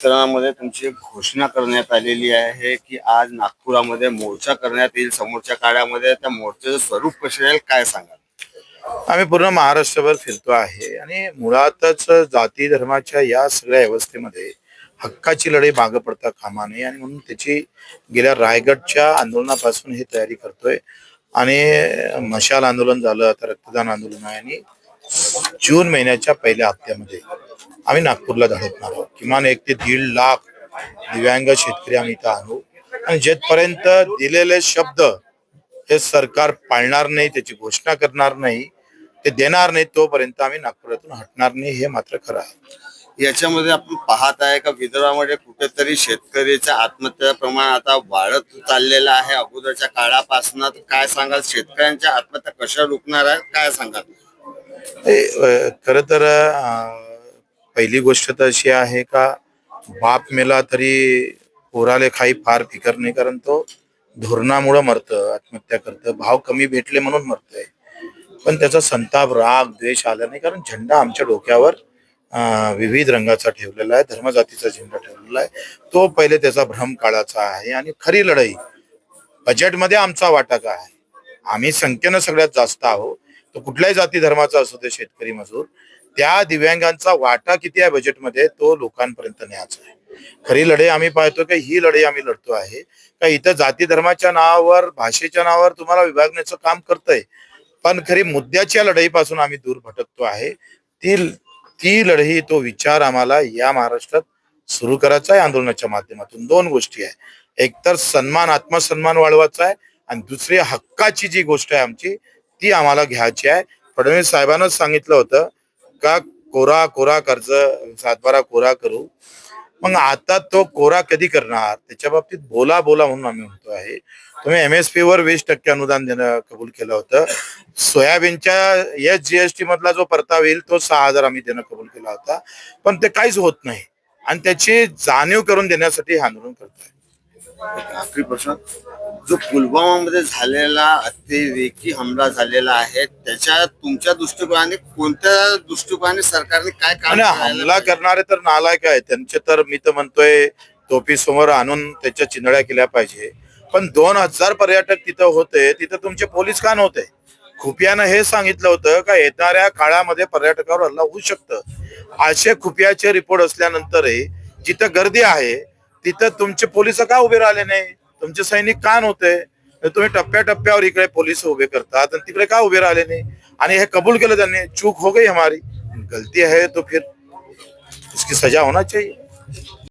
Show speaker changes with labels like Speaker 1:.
Speaker 1: मध्ये तुमची घोषणा करण्यात आलेली आहे की आज नागपुरामध्ये मोर्चा करण्यात येईल. समोरच्या काळामध्ये त्या मोर्चाचं स्वरूप कसे राहील काय सांगाल?
Speaker 2: आम्ही पूर्ण महाराष्ट्रभर फिरतो आहे आणि मुळातच जाती धर्माच्या या सगळ्या व्यवस्थेमध्ये हक्काची लढाई मागं पडता कामा नये आणि म्हणून त्याची गेल्या रायगडच्या आंदोलनापासून ही तयारी करतोय. आणि मशाल आंदोलन झालं आता रक्तदान आंदोलन आहे आणि जून महिन्याच्या पहिल्या हप्त्यामध्ये आम्ही नागपूरला धडकणार आहोत. किमान एक ते दीड लाख दिव्यांग शेतकरी आम्ही इथं आणू आणि जेथपर्यंत दिलेले शब्द हे सरकार पाळणार नाही त्याची घोषणा करणार नाही ते देणार नाही तोपर्यंत आम्ही नागपुरातून हटणार नाही हे मात्र खरं आहे.
Speaker 1: याच्यामध्ये आपण पाहत आहे का विदर्भामध्ये कुठेतरी शेतकरीच्या आत्महत्या प्रमाण आता वाढत चाललेलं आहे. अगोदरच्या काळापासून काय सांगाल? शेतकऱ्यांच्या आत्महत्या कशा रोखणार आहे काय सांगाल?
Speaker 2: खर तर पहिली गोष्ट तर अशी आहे का बाप मेला तरी पोराले खाई फार फिकर नाही कारण तो धोरणामुळं मरतं आत्महत्या करतं भाव कमी भेटले म्हणून मरतंय. पण त्याचा संताप राग द्वेष आला नाही कारण झेंडा आमच्या डोक्यावर विविध रंगाचा ठेवलेला आहे धर्मजातीचा झेंडा ठेवलेला आहे. तो पहिले त्याचा भ्रम काळाचा आहे आणि खरी लढाई बजेटमध्ये आमचा वाटा काय आहे? आम्ही संख्येनं सगळ्यात जास्त आहोत तो कुठल्याही जाती धर्माचा असू दे शेतकरी मजूर त्या दिव्यांगांचा वाटा किती आहे बजेटमध्ये तो लोकांपर्यंत न्यायचा आहे. खरी लढाई आम्ही पाहतो की ही लढाई आम्ही लढतो आहे. का इथं जाती धर्माच्या नावावर भाषेच्या नावावर तुम्हाला विभागण्याचं काम करतंय. पण खरी मुद्द्याच्या लढाईपासून आम्ही दूर भटकतो आहे. ती ती लढाई तो विचार आम्हाला या महाराष्ट्रात सुरू करायचा आहे आंदोलनाच्या माध्यमातून. दोन गोष्टी आहे. एकतर सन्मान आत्मसन्मान वाढवायचा आहे. आणि दुसरी हक्काची जी गोष्ट आहे आमची ती आम्हाला घ्यायची आहे. फडणवीस साहेबांनाच सांगितलं होतं का कोरा कोरा कर्ज सातबारा कोरा करू. मग आता तो कोरा कधी करणार? त्याच्या बाबतीत बोला बोला म्हणून आम्ही म्हणतो आहे. तुम्ही एमएसपी वर वीस टक्के अनुदान देणं कबूल केलं होतं. सोयाबीनच्या एस जीएसटी मधला जो परतावा येईल तो सहा हजार आम्ही देणं कबूल केला होता. पण ते काहीच होत नाही. आणि त्याची जाणीव करून देण्यासाठी हे आंदोलन करतोय.
Speaker 1: आखरी प्रश्न जो पुलवामामध्ये झालेला अतिरेकी हमला झालेला आहे त्याच्या तुमच्या दृष्टिकोनाने कोणत्या दृष्टिकोनाने सरकारने काय
Speaker 2: आणि
Speaker 1: करायला
Speaker 2: हमला? करणारे तर नालायक आहे त्यांचे तर मी तर म्हणतोय टोपी समोर आणून त्याच्या चिंधड्या केल्या पाहिजे. पण दोन हजार पर्यटक तिथं होते तिथं तुमचे पोलीस का नव्हते? खुपियानं हे सांगितलं होतं का येणाऱ्या काळामध्ये पर्यटकावर हल्ला होऊ शकतं. असे खुपियाचे रिपोर्ट असल्यानंतरही जिथं गर्दी आहे तिथं तुमचे पोलीस का उभे राहिले नाही? तुमचे सैनिक का नव्हते? तुम्ही टप्प्याटप्प्यावर इकडे पोलीस उभे करतात आणि तिकडे का उभे राहिले नाही? आणि हे कबूल केलं त्यांनी चूक हो गई हमारी. गलती है तो फिर. इसकी सजा होना चाहिए.